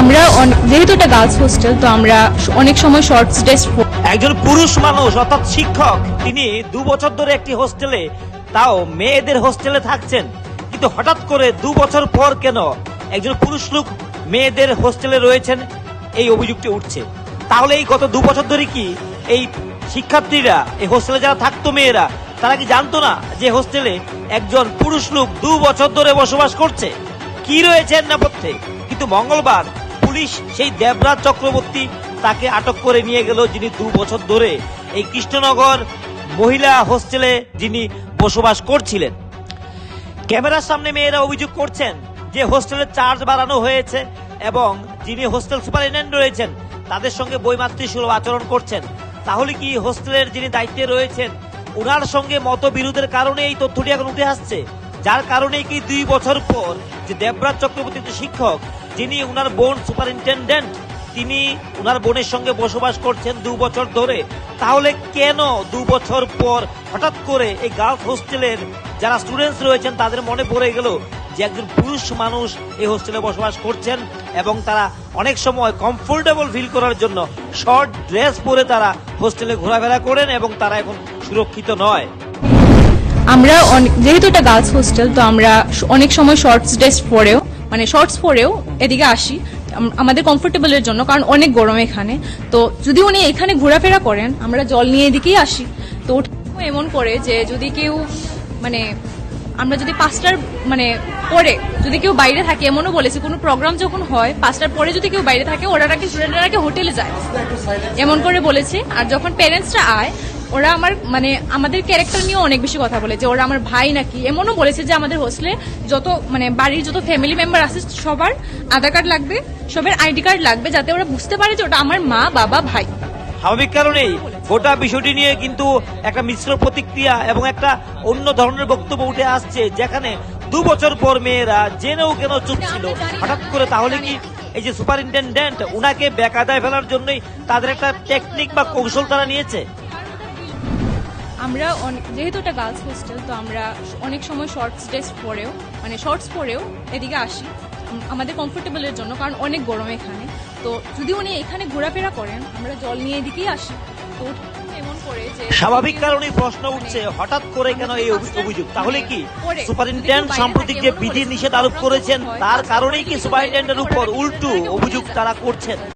আমরা যেহেতু এটা গার্লস হোস্টেল তো আমরা অনেক সময় শর্টস ড্রেস একজন পুরুষ মানুষ, অর্থাৎ শিক্ষক, তিনি দু বছর ধরে একটি হোস্টেলে তাও মেয়েদের হোস্টেলে থাকছেন। কিন্তু হঠাৎ করে দু বছর পর কেন একজন পুরুষ লোক মেয়েদের হোস্টেলে রয়েছেন, এই অভিযোগটি উঠছে। তাহলে এই গত দু বছর ধরে কি এই শিক্ষার্থীরা, এই হোস্টেলে যারা থাকতো মেয়েরা, তারা কি জানতো না যে হোস্টেলে একজন পুরুষ লোক দু বছর ধরে বসবাস করছে? কি রয়েছে নেপথ্যে কিন্তু মঙ্গলবার পুলিশ সেই দেবরাজ চক্রবর্তী তাকে আটক করে নিয়ে গেল যিনি দু বছর ধরে এই কৃষ্ণনগর মহিলা হোস্টেলে যিনি বসবাস করছিলেন। ক্যামেরার সামনে মেয়েরা অভিযোগ করছেন যে হোস্টেলের চার্জ বাড়ানো হয়েছে এবং যিনি হোস্টেল সুপারিনটেন্ডেন্ট রয়েছেন, তাদের সঙ্গে বইমাতৃ সুলভ আচরণ করছেন। তাহলে কি হোস্টেলের যিনি দায়িত্বে রয়েছেন ওনার সঙ্গে মতবিরোধের কারণে এই তথ্যটি এখন উঠে আসছে? যার কারণে কি দুই বছর পর যে দেবরাজ চক্রবর্তী শিক্ষক যিনি ওনার বোন সুপারিনটেন্ডেন্ট, তিনি ওনার বোনের সঙ্গে বসবাস করছেন দু বছর ধরে। তাহলে কেন দু বছর পর হঠাৎ করে এই গার্লস হোস্টেলের যারা স্টুডেন্টস রয়েছেন, তাদের মনে পড়ে গেল যে একজন পুরুষ মানুষ এই হোস্টেলে বসবাস করছেন এবং তারা অনেক সময় কমফোর্টেবল ফিল করার জন্য শর্ট ড্রেস পরে তারা হোস্টেলে ঘোরাফেরা করেন এবং তারা এখন সুরক্ষিত নয়। আমরা যেহেতু এটা গার্লস হোস্টেল, তো আমরা অনেক সময় শর্টস ড্রেস পরেও মানে শর্টস পরেও এদিকে আসি আমাদের কমফোর্টেবলের জন্য কারণ অনেক গরম এখানে। তো যদি উনি এখানে ঘোরাফেরা করেন আমরা জল নিয়ে এদিকেই আসি। তো এমন করে যে যদি কেউ মানে আমরা যদি পাঁচটার মানে পরে যদি কেউ বাইরে থাকে এমনও বলেছি কোনো প্রোগ্রাম যখন হয় পাঁচটার পরে যদি কেউ বাইরে থাকে ওরা নাকি স্টুডেন্টরা নাকি হোটেলে যায়। এমন করে বলেছে। আর যখন প্যারেন্টসরা আয় ওরা আমার মানে আমাদের ক্যারেক্টার নিয়ে অনেক বেশি কথা বলে যে ওরা আমার ভাই নাকি। এমনও বলেছে যে আমাদের হোস্টেলে যত মানে বাড়ির যত ফ্যামিলি মেম্বার আছে, সবার আধার কার্ড লাগবে, সবার আইডি কার্ড লাগবে, যাতে ওরা বুঝতে পারে যে ওটা আমার মা, বাবা, ভাই। স্বাভাবিক কারণেই গোটা বিষয়টি নিয়ে কিন্তু একটা মিশ্র প্রতিক্রিয়া এবং একটা অন্য ধরনের বক্তব্য উঠে আসছে, যেখানে দু বছর পর মেয়েরা জেনেও কেন চুপ ছিল? হঠাৎ করে তাহলে কি এই যে সুপারিনটেন্ডেন্ট উনাকে বেকায়দায় ফেলার জন্যই তাদের একটা টেকনিক বা কৌশল তারা নিয়েছে? আমরা যেহেতু এটা গার্লস হোস্টেল তো আমরা অনেক সময় শর্টস ড্রেস পরেও মানে শর্টস পরেও এদিকে আসি আমাদের কমফোর্টেবলের জন্য কারণ অনেক গরম এখানে। তো যদি উনি এখানে ঘোরাফেরা করেন আমরা জল নিয়ে এদিকেই আসি। তো স্বাভাবিক কারণেই প্রশ্ন উঠছে হঠাৎ করে কেন এই অভিযোগ? তাহলে কি? সুপারিনটেন্ডেন্ট সাম্প্রতিক যে বিধি নিষেধ আরোপ করেছেন তার কারণেই কি সুপারিনটেন্ডেন্টের উপর উল্টো অভিযোগ তারা করছেন?